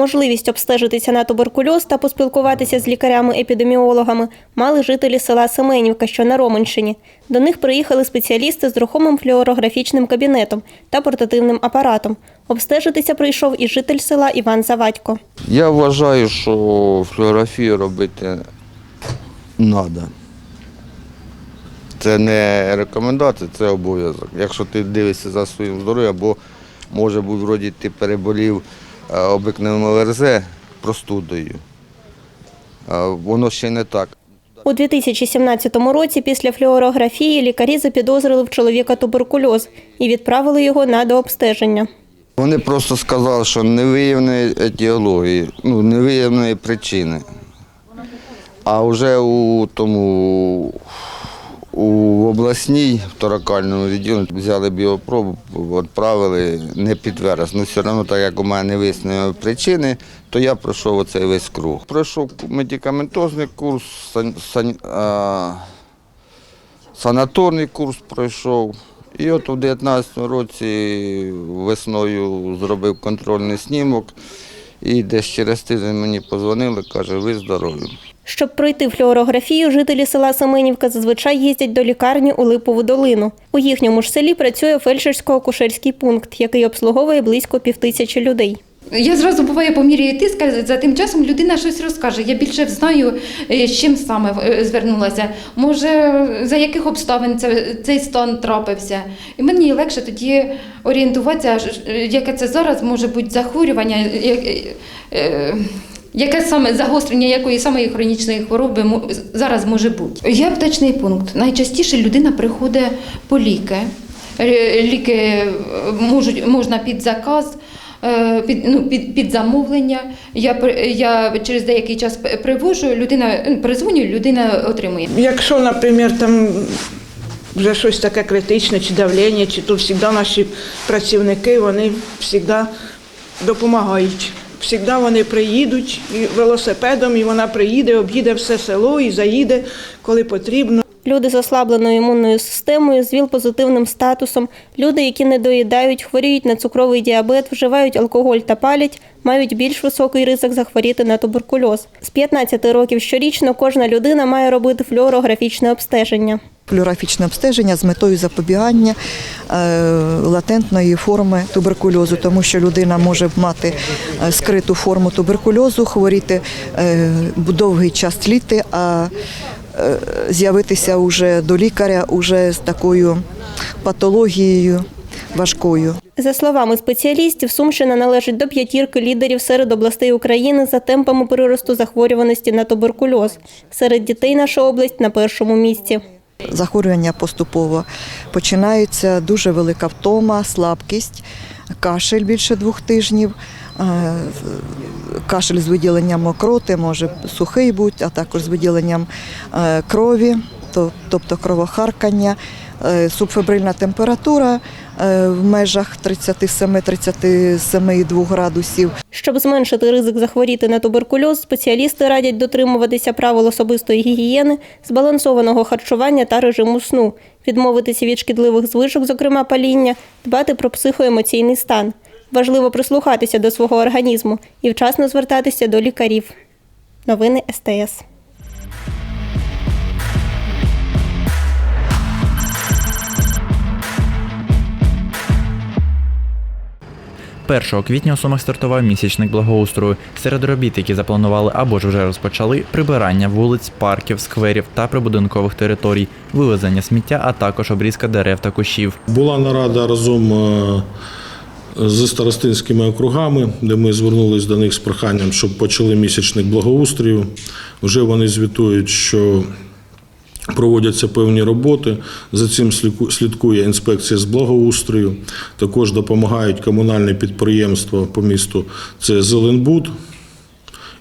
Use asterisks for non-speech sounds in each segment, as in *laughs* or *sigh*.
Можливість обстежитися на туберкульоз та поспілкуватися з лікарями-епідеміологами мали жителі села Семенівка, що на Романщині. До них приїхали спеціалісти з рухомим флюорографічним кабінетом та портативним апаратом. Обстежитися прийшов і житель села Іван Завадько. Я вважаю, що флюорографію робити треба. Це не рекомендація, це обов'язок. Якщо ти дивишся за своїм здоров'ям, або може бути вроді ти переболів обикновеним ОРЗ простудою. Воно ще не так. У 2017 році після флюорографії лікарі запідозрили в чоловіка туберкульоз і відправили його на дообстеження. Вони просто сказали, що невиявної етіології, ну, невиявної причини. А вже у тому у обласній торакальному відділенні взяли біопробу, відправили, не підтвердилось. Ну, все одно, так як у мене не причини, то я пройшов оцей весь круг. Пройшов медикаментозний курс, сан, сан, а, санаторний курс пройшов. І от у 19-му році весною зробив контрольний снімок. І десь через тиждень мені позвонили, каже, ви здорові. Щоб пройти флюорографію, жителі села Семенівка зазвичай їздять до лікарні у Липову долину. У їхньому ж селі працює фельдшерсько-акушерський пункт, який обслуговує близько півтисячі людей. Я зразу буває поміряю тиск, а за тим часом людина щось розкаже. Я більше знаю, е, з чим саме е, звернулася. Може, за яких обставин це, цей стан трапився. І мені легше тоді орієнтуватися, е, яке це зараз може бути захворювання, яке саме загострення якої самої хронічної хвороби зараз може бути. Є аптечний пункт. Найчастіше людина приходить по ліки. Е, Ліки е, можуть, можна під заказ. Е, Під, ну, під, під замовлення. Я, я через деякий час привожу, людина ну, перезвонюю, людина отримує. Якщо, наприклад, там вже щось таке критичне, чи давлення, чи то завжди наші працівники вони завжди допомагають. Завжди вони приїдуть велосипедом, і вона приїде, об'їде все село і заїде, коли потрібно. Люди з ослабленою імунною системою, з ВІЛ-позитивним статусом, люди, які не доїдають, хворіють на цукровий діабет, вживають алкоголь та палять, мають більш високий ризик захворіти на туберкульоз. З 15 років щорічно кожна людина має робити флюорографічне обстеження. Флюорографічне обстеження з метою запобігання е, латентної форми туберкульозу, тому що людина може мати е, скриту форму туберкульозу, хворіти е, довгий час тліти, а з'явитися уже до лікаря уже з такою патологією важкою. За словами спеціалістів, Сумщина належить до п'ятірки лідерів серед областей України за темпами приросту захворюваності на туберкульоз. Серед дітей наша область на першому місці. Захворювання поступово починається, дуже велика втома, слабкість, кашель більше двох тижнів, е, кашель з виділенням мокроти, може сухий бути, а також з виділенням е, крові, тобто кровохаркання, субфебрильна температура е, в межах 37-37,2 градусів. Щоб зменшити ризик захворіти на туберкульоз, спеціалісти радять дотримуватися правил особистої гігієни, збалансованого харчування та режиму сну, відмовитися від шкідливих звичок, зокрема паління, дбати про психоемоційний стан. Важливо прислухатися до свого організму і вчасно звертатися до лікарів. Новини СТС. 1 квітня у Сумах стартував місячник благоустрою. Серед робіт, які запланували або ж вже розпочали, прибирання вулиць, парків, скверів та прибудинкових територій, вивезення сміття, а також обрізка дерев та кущів. Була нарада разом е, з старостинськими округами, де ми звернулись до них з проханням, щоб почали місячник благоустрою. Вже вони звітують, що проводяться певні роботи. За цим слідкує інспекція з благоустрою. Також допомагають комунальні підприємства по місту. Це Зеленбуд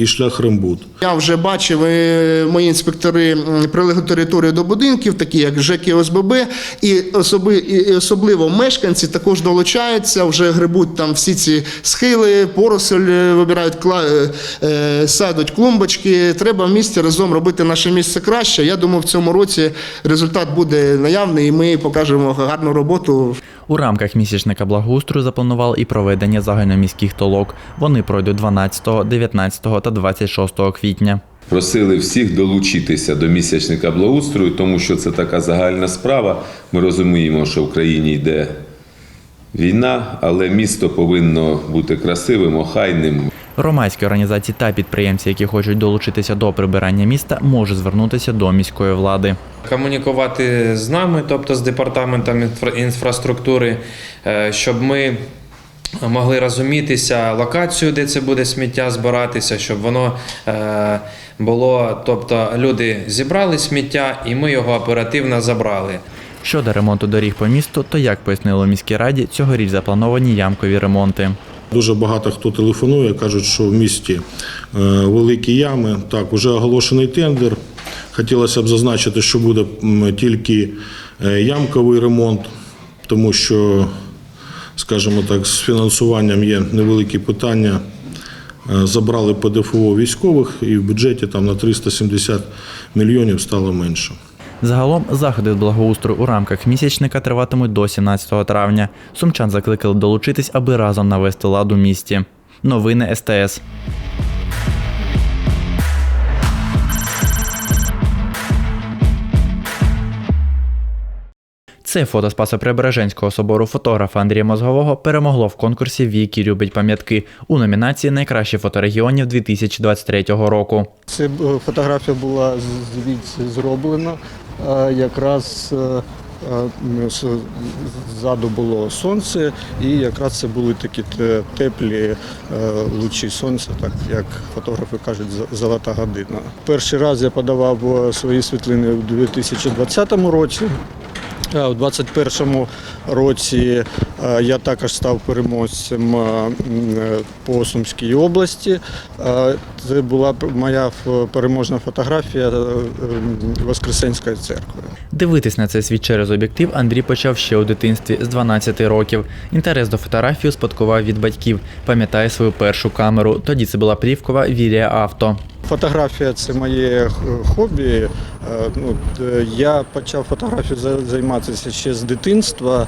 і шляхрембуд. Я вже бачив, е, мої інспектори м, прилеглу територію до будинків, такі як ОСББ, і, особи, і особливо мешканці також долучаються, вже грибуть там всі ці схили, поросель е, вибирають, кла- е, садуть клумбочки. Треба в місті разом робити наше місце краще. Я думаю, в цьому році результат буде наявний, і ми покажемо гарну роботу У рамках місячника благоустрою запланували і проведення загальноміських толок. Вони пройдуть 12, 19 та 26 квітня. Просили всіх долучитися до місячника благоустрою, тому що це така загальна справа. Ми розуміємо, що в країні йде війна, але місто повинно бути красивим, охайним. Громадські організації та підприємці, які хочуть долучитися до прибирання міста, можуть звернутися до міської влади. комунікувати з нами, тобто з департаментом інфраструктури, е, щоб ми могли розумітися локацію, де це буде сміття збиратися, щоб воно е, було, тобто люди зібрали сміття і ми його оперативно забрали. Щодо ремонту доріг по місту, то як пояснили у міській раді, цьогоріч заплановані ямкові ремонти. Дуже багато хто телефонує, кажуть, що в місті е, великі ями. Так, вже оголошений тендер. Хотілося б зазначити, що буде тільки е, ямковий ремонт, тому що, скажімо так, з фінансуванням є невеликі питання. Е, Забрали ПДФО військових і в бюджеті там на 370 мільйонів стало менше. Загалом заходи з благоустрою у рамках місячника триватимуть до 17 травня. Сумчан закликали долучитись, аби разом навести лад у місті. Новини СТС. Це фото Спасо-Преображенського собору фотографа Андрія Мозгового перемогло в конкурсі Віки любить пам'ятки у номінації Найкращі фоторегіонів 2023 року. Це е, фотографія була звідси зроблена. Е, Якраз е, е, ззаду було сонце, і якраз це були такі теплі лучі сонця, так як фотографи кажуть, золота година. Перший раз я подавав свої світлини у 2020 році. У 2021 році е, я також став переможцем е, е, по Сумській області. Це була моя переможна фотографія Воскресенської церкви. Дивитись на цей світ через об'єктив Андрій почав ще у дитинстві з 12 років. Інтерес до фотографії спадкував від батьків. Пам'ятає свою першу камеру. Тоді це була плівкова Вірія Авто. Фотографія це моє е, хобі. Е, Ну, е, я почав фотографію за- займатися ще з дитинства,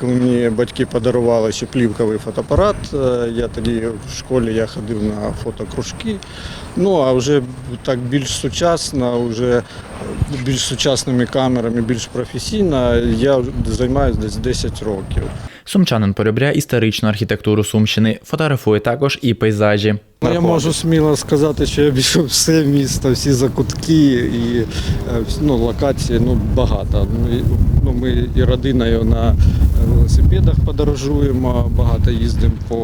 коли мені батьки подарували ще плівковий фотоапарат. Я тоді в школі я ходив на фотокружки. Ну а вже так більш сучасно, вже більш сучасними камерами, більш професійно. Я займаюся десь 10 років. Сумчанин полюбляє історичну архітектуру Сумщини, фотографує також і пейзажі. Ну, Я можу сміло сказати, що я обійшов все місто, всі закутки і е, ну, локації ну, багато. Ну, ну, ми і родиною на велосипедах подорожуємо, багато їздимо по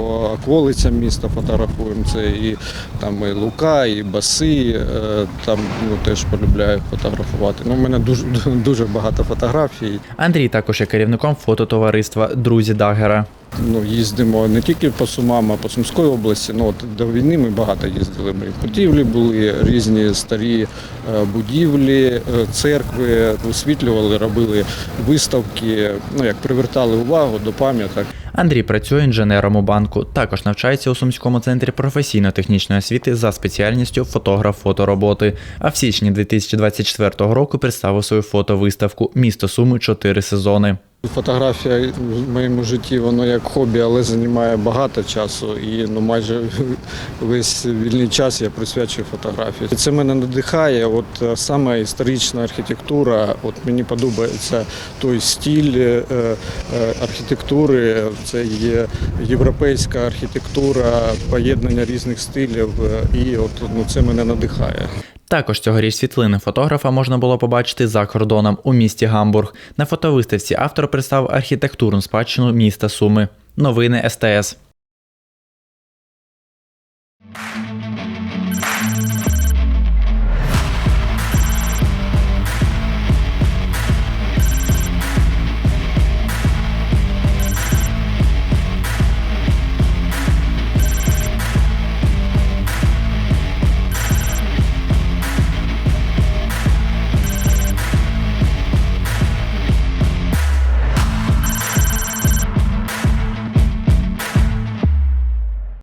околицям міста, фотографуємо. Це і там і Лука, і Баси. е, Там ну, теж полюбляю фотографувати. Ну, у мене дуже, *laughs* дуже багато фотографій. Андрій також є керівником фототовариства Друзі Дагера. Ну, їздимо не тільки по Сумам, а по Сумській області. Ну, от до війни ми багато їздили. Ми будівлі були, різні старі е, будівлі, е, церкви освітлювали, робили виставки, ну, як привертали увагу до пам'яток. Андрій працює інженером у банку. Також навчається у Сумському центрі професійно-технічної освіти за спеціальністю фотограф фотороботи. А в січні 2024 року представив свою фотовиставку Місто Суми чотири сезони. Фотографія в моєму житті воно як хобі, але займає багато часу. І ну майже *laughs* весь вільний час я присвячую фотографії. Це мене надихає. От е, саме історична архітектура. От мені подобається той стиль е, е, архітектури. Це є європейська архітектура, поєднання різних стилів. І от ну це мене надихає. Також цьогоріч світлини фотографа можна було побачити за кордоном у місті Гамбург. На фотовиставці автор представив архітектурну спадщину міста Суми. Новини СТС.